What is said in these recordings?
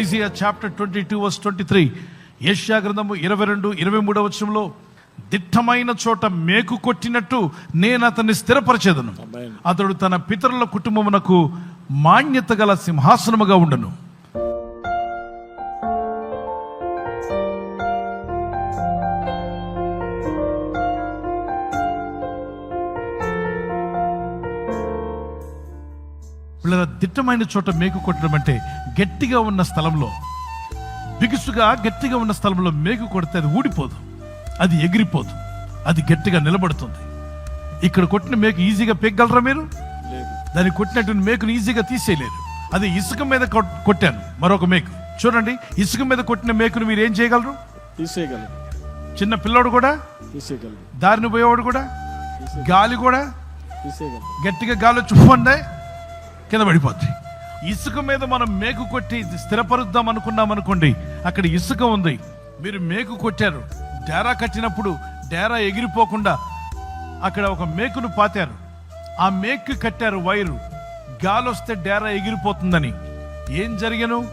Isaiah chapter twenty two verse twenty three Asia గ్రంథము ఇరవై రెండు ఇరవై మూడవ వచనంలో దిట్టమైన చోట మేకు కొట్టినట్టు నేను అతన్ని స్థిరపరచేదను. అతడు తన పితరుల కుటుంబమునకు మాన్యత గల సింహాసనముగా ఉండను. వీళ్ళ దిట్టమైన చోట మేకు కొట్టడం అంటే గట్టిగా ఉన్న స్థలంలో బిగుసుగా గట్టిగా ఉన్న స్థలంలో మేకు కొడితే అది ఊడిపోదు అది ఎగిరిపోదు అది గట్టిగా నిలబడుతుంది. ఇక్కడ కొట్టిన మేకు ఈజీగా పెగ్గలరా మీరు? దాన్ని కొట్టినటువంటి మేకును ఈజీగా తీసేయలేరు. అది ఇసుక మీద కొట్- కొట్టాను మరొక మేకు. చూడండి ఇసుక మీద కొట్టిన మేకును మీరు ఏం చేయగలరు? తీసేయగలరు. చిన్న పిల్లోడు కూడా? తీసేయగలరు. దారిని పోయేవాడు కూడా? గాలి కూడా? తీసేయగలరు. గట్టిగా గాలి చుప్పండి కింద పడిపోద్ది. ఇసుక మీద మనం మేకు కొట్టి స్థిరపరుద్దాం అనుకున్నాం అనుకోండి అక్కడ ఇసుక ఉంది. మీరు మేకు కొట్టారు. డేరా కట్టినప్పుడు డేరా ఎగిరిపోకుండా అక్కడ ఒక మేకును పాతారు. ఆ మేకు కట్టారు వైరు. గాలి వస్తే డేరా ఎగిరిపోతుందని. ఏం జరిగను?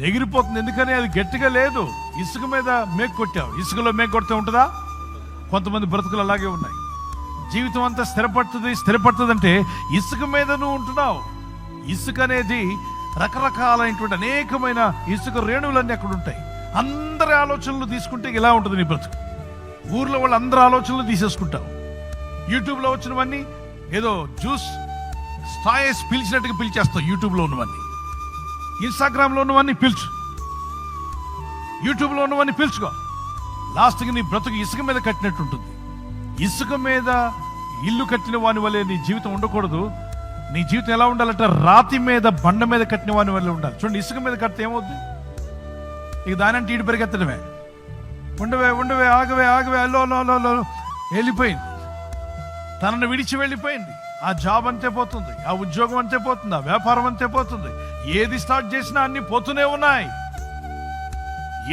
ఎగిరిపోతుంది. ఎందుకని? అది గట్టిగా లేదు. ఇసుక మీద మేకు కొట్టావు. ఇసుకలో మేకు కొడితే ఉంటుందా? కొంతమంది బ్రతుకులు అలాగే ఉన్నాయి. జీవితం అంతా స్థిరపడుతుంది స్థిరపడుతుంది అంటే ఇసుక మీద నువ్వు ఉంటున్నావు. ఇసుక అనేది రకరకాలైనటువంటి అనేకమైన ఇసుక రేణువులన్నీ అక్కడ ఉంటాయి. అందరి ఆలోచనలు తీసుకుంటే ఇలా ఉంటుంది నీ బ్రతుకు. ఊర్లో వాళ్ళ అందరి ఆలోచనలు తీసేసుకుంటావు యూట్యూబ్లో వచ్చినవన్నీ ఏదో జ్యూస్ స్టాయస్ పిలిచినట్టుగా పిలిచేస్తావు యూట్యూబ్లో ఉన్నవన్నీ. ఇన్స్టాగ్రామ్లో ఉన్నవన్నీ పిలుచు. యూట్యూబ్లో ఉన్నవన్నీ పిలుచుకో. లాస్ట్కి నీ బ్రతుకు ఇసుక మీద కట్టినట్టు ఉంటుంది. ఇసుక మీద ఇల్లు కట్టిన వాని వల్లే నీ జీవితం ఉండకూడదు. నీ జీవితం ఎలా ఉండాలంటే రాతి మీద బండ మీద కట్టిన వాని వల్లే ఉండాలి. చూడండి ఇసుక మీద కడితే ఏమవుద్ది? ఇక దానంటే ఈడు పెరిగెత్తడమే. ఉండవే ఉండవే ఆగవే ఆగవే అల్లో అల్లో అల్లో వెళ్ళిపోయింది. తనను విడిచి వెళ్ళిపోయింది. ఆ జాబ్ అంతే పోతుంది ఆ ఉద్యోగం అంతే పోతుంది ఆ వ్యాపారం అంతే పోతుంది. ఏది స్టార్ట్ చేసినా అన్ని పోతూనే ఉన్నాయి.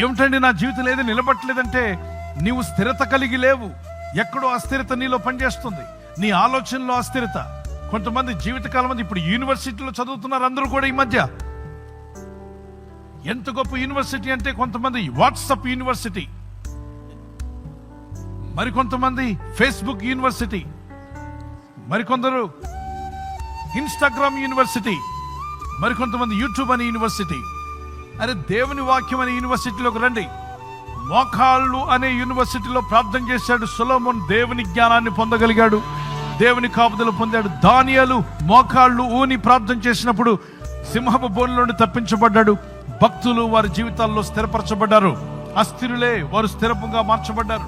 ఏమిటండి నా జీవితం ఏది నిలబట్టలేదంటే నీవు స్థిరత కలిగి లేవు. ఎక్కడో అస్థిరత నీలో పనిచేస్తుంది. నీ ఆలోచనలో అస్థిరత. కొంతమంది జీవితకాలం మంది ఇప్పుడు యూనివర్సిటీలో చదువుతున్నారు అందరూ కూడా ఈ మధ్య. ఎంత గొప్ప యూనివర్సిటీ అంటే కొంతమంది వాట్సప్ యూనివర్సిటీ. మరికొంతమంది ఫేస్బుక్ యూనివర్సిటీ. మరికొందరు ఇన్స్టాగ్రామ్ యూనివర్సిటీ. మరికొంతమంది యూట్యూబ్ అనే యూనివర్సిటీ. అరే దేవుని వాక్యం అనే యూనివర్సిటీలోకి రండి. మోకాళ్ళు అనే యూనివర్సిటీలో ప్రార్థన చేశాడు. సులోమన్ దేవుని జ్ఞానాన్ని పొందగలిగాడు. దేవుని కాపుదలు పొందాడు. దానియాలు మోకాళ్ళు ఊని ప్రార్థన చేసినప్పుడు సింహపు బోన్ నుండి తప్పించబడ్డాడు. భక్తులు వారి జీవితాల్లో స్థిరపరచబడ్డారు. అస్థిరులే వారు స్థిరపంగా మార్చబడ్డారు.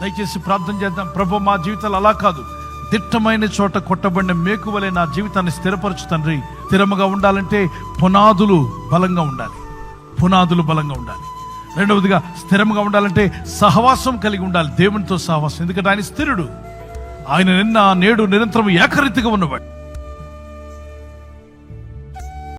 దయచేసి ప్రార్థన చేద్దాం. ప్రభు మా జీవితాలు అలా కాదు. దిట్టమైన చోట కొట్టబడిన మేకువలే నా జీవితాన్ని స్థిరపరచు తండ్రి. స్థిరముగా ఉండాలంటే పునాదులు బలంగా ఉండాలి. పునాదులు బలంగా ఉండాలి. రెండవదిగా స్థిరముగా ఉండాలంటే సహవాసం కలిగి ఉండాలి. దేవునితో సహవాసం. ఎందుకంటే ఆయన స్థిరుడు. ఆయన నిన్న నేడు నిరంతరం ఏకరీతిగా ఉన్నవాడు.